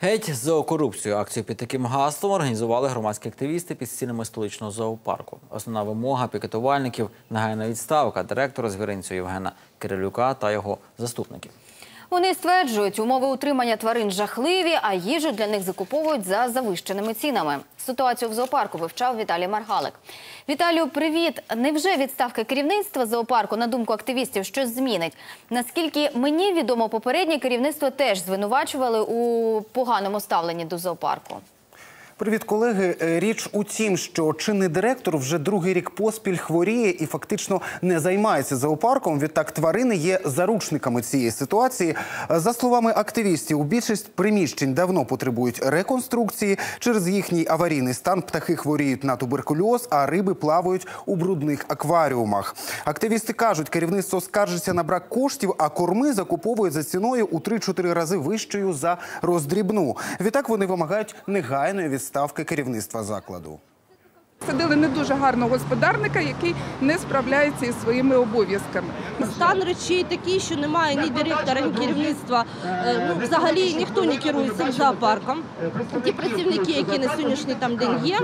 Геть за корупцію. Акцію під таким гаслом організували громадські активісти під стінами столичного зоопарку. Основна вимога пікетувальників негайна відставка директора звіринцю Євгена Кирилюка та його заступників. Вони стверджують, умови утримання тварин жахливі, а їжу для них закуповують за завищеними цінами. Ситуацію в зоопарку вивчав Віталій Маргалик. Віталію, привіт! Невже відставка керівництва зоопарку, на думку активістів, щось змінить? Наскільки мені відомо, попереднє керівництво теж звинувачували у поганому ставленні до зоопарку. Привіт, колеги. Е, Річ у тім, що чинний директор вже другий рік поспіль хворіє і фактично не займається зоопарком. Відтак тварини є заручниками цієї ситуації. Е, За словами активістів, більшість приміщень давно потребують реконструкції. Через їхній аварійний стан птахи хворіють на туберкульоз, а риби плавають у брудних акваріумах. Активісти кажуть, керівництво скаржиться на брак коштів, а корми закуповують за ціною у 3-4 рази вищою за роздрібну. Відтак вони вимагають негайної відставки керівництва закладу. Садили не дуже гарного господарника, який не справляється із своїми обов'язками. Стан речей такий, що немає ні директора, ні керівництва. Е, Ну, взагалі ніхто не керує цим зоопарком. Ті працівники, які на сьогоднішній там день є,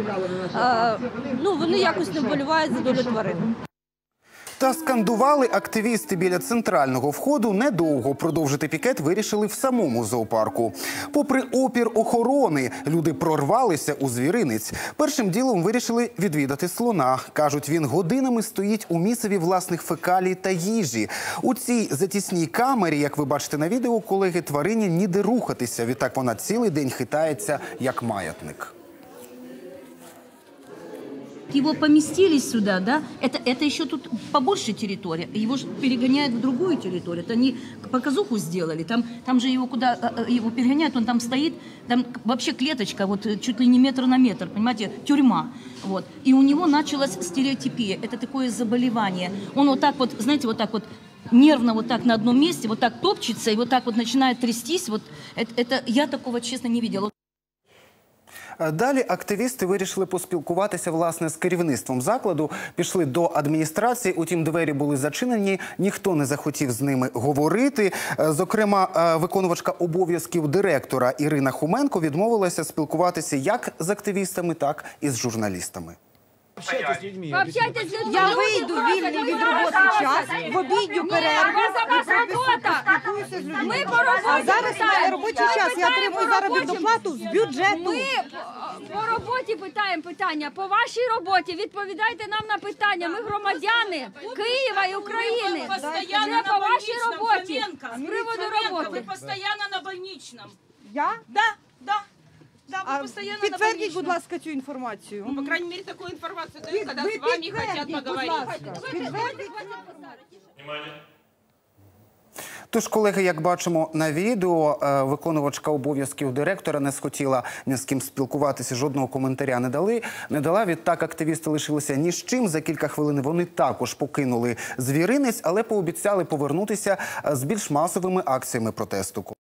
е, ну вони якось не вболівають за долю тварин. Та скандували активісти біля центрального входу недовго продовжити пікет вирішили в самому зоопарку. Попри опір охорони, люди прорвалися у звіринець. Першим ділом вирішили відвідати слона. кажуть, він годинами стоїть у місцеві власних фекалій та їжі. У цій затісній камері, як ви бачите на відео, колеги тварині ніде рухатися. Відтак вона цілий день хитається як маятник. Его поместили сюда, да, это, это еще тут побольше территория. Его перегоняют в другую территорию. Это они показуху сделали. Там, там же его куда э, э, его перегоняют, он там стоит, там вообще клеточка, вот э, чуть ли не метр на метр, понимаете, тюрьма. Вот. И у него началась стереотипия. Это такое заболевание. Он вот так вот, знаете, вот так вот нервно вот так на одном месте, вот так топчется и вот так вот начинает трястись. Вот это, это я такого, честно, не видела. Е, Далі активісти вирішили поспілкуватися власне з керівництвом закладу. Пішли до адміністрації. Утім, двері були зачинені. Ніхто не захотів з ними говорити. Е, Зокрема, е, виконувачка обов'язків директора Ірина Хуменко відмовилася спілкуватися як з активістами, так і з журналістами. Общайтесь з людьми. Я вийду вільний від роботи час, в обідню перерву. спілкуюся з людьми. Ми по роботі зараз у мене питаємо. робочий час. Я отримую заробітну плату з бюджету. Ми по роботі питаємо питання. По вашій роботі відповідайте нам на питання. Ми громадяни Києва і України. Постоянно Це по вашій роботі. З приводу роботи. Вы постоянно на больничном. Я? Да, да. Вы А постоянно на підтвердіть, больничном. будь ласка, цю інформацію. Ну, по крайней мере, такую информацию дают, когда ви с вами хотят поговорить. Тож, колеги, як бачимо на відео, е, виконувачка обов'язків директора не схотіла ні з ким спілкуватися, жодного коментаря не дали. Не дала. Відтак активісти лишилися ні з чим. За кілька хвилин вони також покинули звіринець, але пообіцяли повернутися е, з більш масовими акціями протесту.